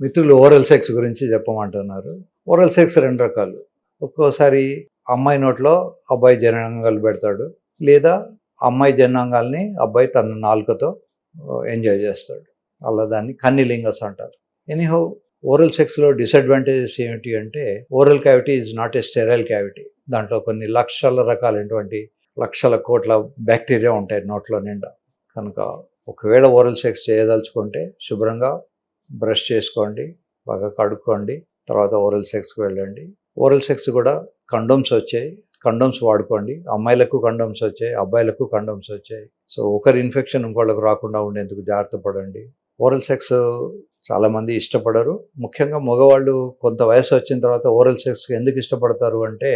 మిత్రులు oral sex గురించి చెప్పమంటున్నారు. Oral sex రెండు రకాలు. ఒక్కోసారి అమ్మాయి నోట్లో అబ్బాయి జనాంగాలు పెడతాడు లేదా అమ్మాయి జనాంగాల్ని అబ్బాయి తన నాలుకతో ఎంజాయ్ చేస్తాడు. అలా దాన్ని కన్నిలింగస్ అంటారు. ఎనీహౌ ఓరల్ సెక్స్లో డిసడ్వాంటేజెస్ ఏమిటి అంటే oral cavity is not a sterile cavity దాంట్లో కొన్ని లక్షల రకాలైనటువంటి లక్షల కోట్ల బ్యాక్టీరియా ఉంటాయి నోట్లో నిండా. కనుక ఒకవేళ ఓరల్ సెక్స్ చేయదలుచుకుంటే శుభ్రంగా బ్రష్ చేసుకోండి బాగా కడుక్కోండి తర్వాత ఓరల్ సెక్స్కి వెళ్ళండి. ఓరల్ సెక్స్ కూడా కండోమ్స్ వచ్చాయి. కండోమ్స్ వాడుకోండి. అమ్మాయిలకు కండోమ్స్ వచ్చాయి అబ్బాయిలకు కండోమ్స్ వచ్చాయి. సో ఒకరి ఇన్ఫెక్షన్ ఇంకోళ్ళకు రాకుండా ఉండేందుకు జాగ్రత్త పడండి. ఓరల్ సెక్స్ చాలామంది ఇష్టపడరు. ముఖ్యంగా మగవాళ్ళు కొంత వయసు వచ్చిన తర్వాత ఓరల్ సెక్స్ ఎందుకు ఇష్టపడతారు అంటే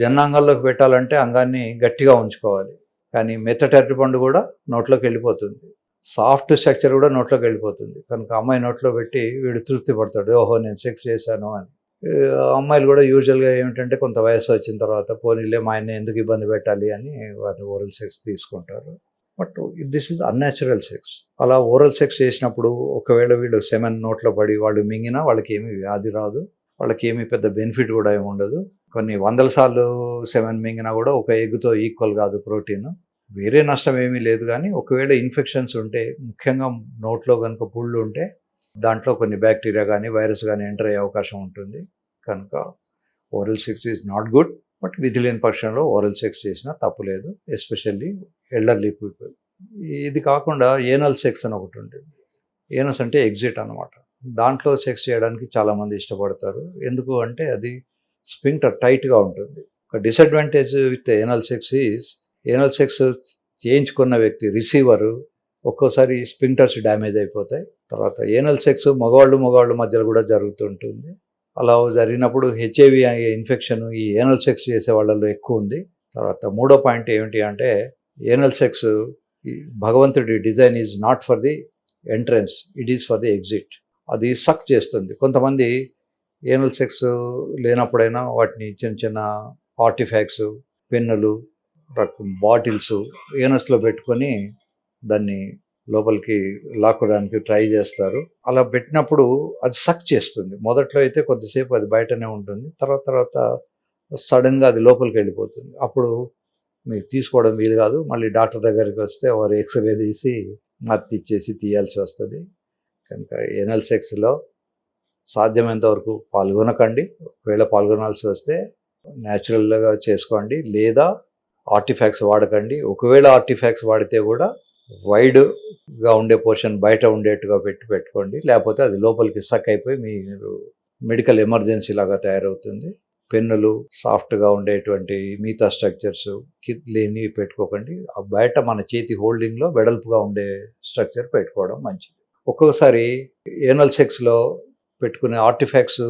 జనాంగాల్లోకి పెట్టాలంటే అంగాన్ని గట్టిగా ఉంచుకోవాలి. కానీ మెత్తటి అరటిపండు కూడా నోట్లోకి వెళ్ళిపోతుంది. సాఫ్ట్ స్ట్రక్చర్ కూడా నోట్లోకి వెళ్ళిపోతుంది. కనుక అమ్మాయి నోట్లో పెట్టి వీడు తృప్తి పడతాడు. ఓహో నేను సెక్స్ చేశాను అని. అమ్మాయిలు కూడా యూజువల్గా ఏమిటంటే కొంత వయసు వచ్చిన తర్వాత పోనీలే మా ఆయన ఎందుకు ఇబ్బంది పెట్టాలి అని వారిని ఓరల్ సెక్స్ తీసుకుంటారు. But this is unnatural sex. అలా ఓరల్ సెక్స్ చేసినప్పుడు ఒకవేళ వీళ్ళు సెమెన్ నోట్లో పడి వాళ్ళు మింగినా వాళ్ళకి ఏమి వ్యాధి రాదు. వాళ్ళకి ఏమి పెద్ద బెనిఫిట్ కూడా ఏమి ఉండదు. కొన్ని వందల సార్లు సెమెన్ మింగినా కూడా ఒక ఎగ్గుతో ఈక్వల్ కాదు ప్రోటీన్. వేరే నష్టం ఏమీ లేదు కానీ ఒకవేళ ఇన్ఫెక్షన్స్ ఉంటే ముఖ్యంగా నోట్లో కనుక పుళ్ళు ఉంటే దాంట్లో కొన్ని బ్యాక్టీరియా కానీ వైరస్ కానీ ఎంటర్ అయ్యే అవకాశం ఉంటుంది. కనుక oral sex is not good but విధి లేని పక్షంలో ఓరల్ సెక్స్ చేసినా తప్పులేదు ఎస్పెషల్లీ ఎల్డర్లీ పీపుల్ ఇది కాకుండా ఏనల్ సెక్స్ అని ఒకటి ఉంటుంది. ఏనస్ అంటే ఎగ్జిట్ అనమాట దాంట్లో సెక్స్ చేయడానికి చాలామంది ఇష్టపడతారు. ఎందుకు అంటే అది స్పింక్టర్ టైట్గా ఉంటుంది. ఒక disadvantage with anal sex is anal sex చేయించుకున్న వ్యక్తి రిసీవరు ఒక్కోసారి స్పింటర్స్ డ్యామేజ్ అయిపోతాయి. తర్వాత ఏనల్ సెక్స్ మగవాళ్ళు మగవాళ్ళ మధ్యలో కూడా జరుగుతుంటుంది అలా జరిగినప్పుడు హెచ్ఐవి ఇన్ఫెక్షన్ ఈ ఏనల్ సెక్స్ చేసే వాళ్ళలో ఎక్కువ ఉంది. తర్వాత మూడో పాయింట్ ఏమిటి అంటే ఏనల్ సెక్స్ భగవంతుడి design is not for the entrance it is for the exit. అది సక్ చేస్తుంది. కొంతమంది ఏనల్ సెక్స్ లేనప్పుడైనా వాటిని చిన్న చిన్న ఆర్టిఫాక్ట్స్ పెన్నులు రకం బాటిల్స్ ఏనస్లో పెట్టుకొని దాన్ని లోపలికి లాక్కోవడానికి ట్రై చేస్తారు. అలా పెట్టినప్పుడు అది సక్ చేస్తుంది. మొదట్లో అయితే కొద్దిసేపు అది బయటనే ఉంటుంది. తర్వాత తర్వాత సడన్గా అది లోపలికి వెళ్ళిపోతుంది. అప్పుడు మీరు తీసుకోవడం వీలు కాదు. మళ్ళీ డాక్టర్ దగ్గరికి వస్తే వారు ఎక్స్రే తీసి మత్తి ఇచ్చేసి తీయాల్సి వస్తుంది. కనుక ఎనల్ సెక్స్లో సాధ్యమైనంత వరకు పాల్గొనకండి. ఒకవేళ పాల్గొనాల్సి వస్తే న్యాచురల్గా చేసుకోండి. లేదా ఆర్టిఫ్యాక్స్ వాడకండి. ఒకవేళ ఆర్టిఫ్యాక్స్ వాడితే కూడా వైడ్గా ఉండే పోర్షన్ బయట ఉండేట్టుగా పెట్టి పెట్టుకోండి. లేకపోతే అది లోపలికి సక్ అయిపోయి మీరు మెడికల్ ఎమర్జెన్సీ లాగా తయారవుతుంది. పెన్నులు సాఫ్ట్గా ఉండేటువంటి మిగతా స్ట్రక్చర్స్ లేని పెట్టుకోకండి. ఆ బయట మన చేతి హోల్డింగ్లో వెడల్పుగా ఉండే స్ట్రక్చర్ పెట్టుకోవడం మంచిది. ఒక్కొక్కసారి ఏనల్ సెక్స్లో పెట్టుకునే ఆర్టిఫాక్ట్స్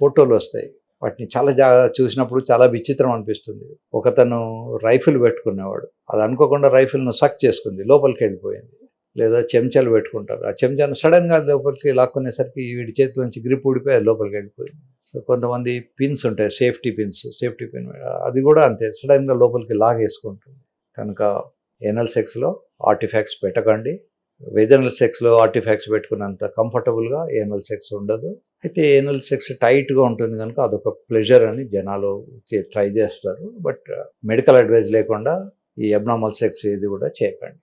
ఫోటోలు వస్తాయి. వాటిని చాలా జా చూసినప్పుడు చాలా విచిత్రం అనిపిస్తుంది. ఒకతను రైఫిల్ పెట్టుకునేవాడు. అది అనుకోకుండా రైఫిల్ను సక్ చేసుకుంది లోపలికి వెళ్ళిపోయింది. లేదా చెంచాలు పెట్టుకుంటారు. ఆ చెంచాను సడన్గా లోపలికి లాక్కునేసరికి వీడి చేతిలోంచి గ్రిప్ ఊడిపోయి అది లోపలికి వెళ్ళిపోయింది. సో కొంతమంది పిన్స్ ఉంటాయి సేఫ్టీ పిన్స్ సేఫ్టీ పిన్ అది కూడా అంతే సడన్గా లోపలికి లాగేసుకుంటుంది. కనుక ఎనల్ సెక్స్లో ఆర్టిఫాక్ట్స్ పెట్టకండి. వెజనల్ సెక్స్లో ఆర్టిఫాక్ట్స్ పెట్టుకున్నంత కంఫర్టబుల్గా ఏనల్ సెక్స్ ఉండదు. అయితే ఏనల్ సెక్స్ టైట్గా ఉంటుంది కనుక అదొక ప్లెజర్ అని జనాలు ట్రై చేస్తారు. బట్ మెడికల్ అడ్వైజ్ లేకుండా ఈ అబ్నార్మల్ సెక్స్ ఇది కూడా చేయకండి.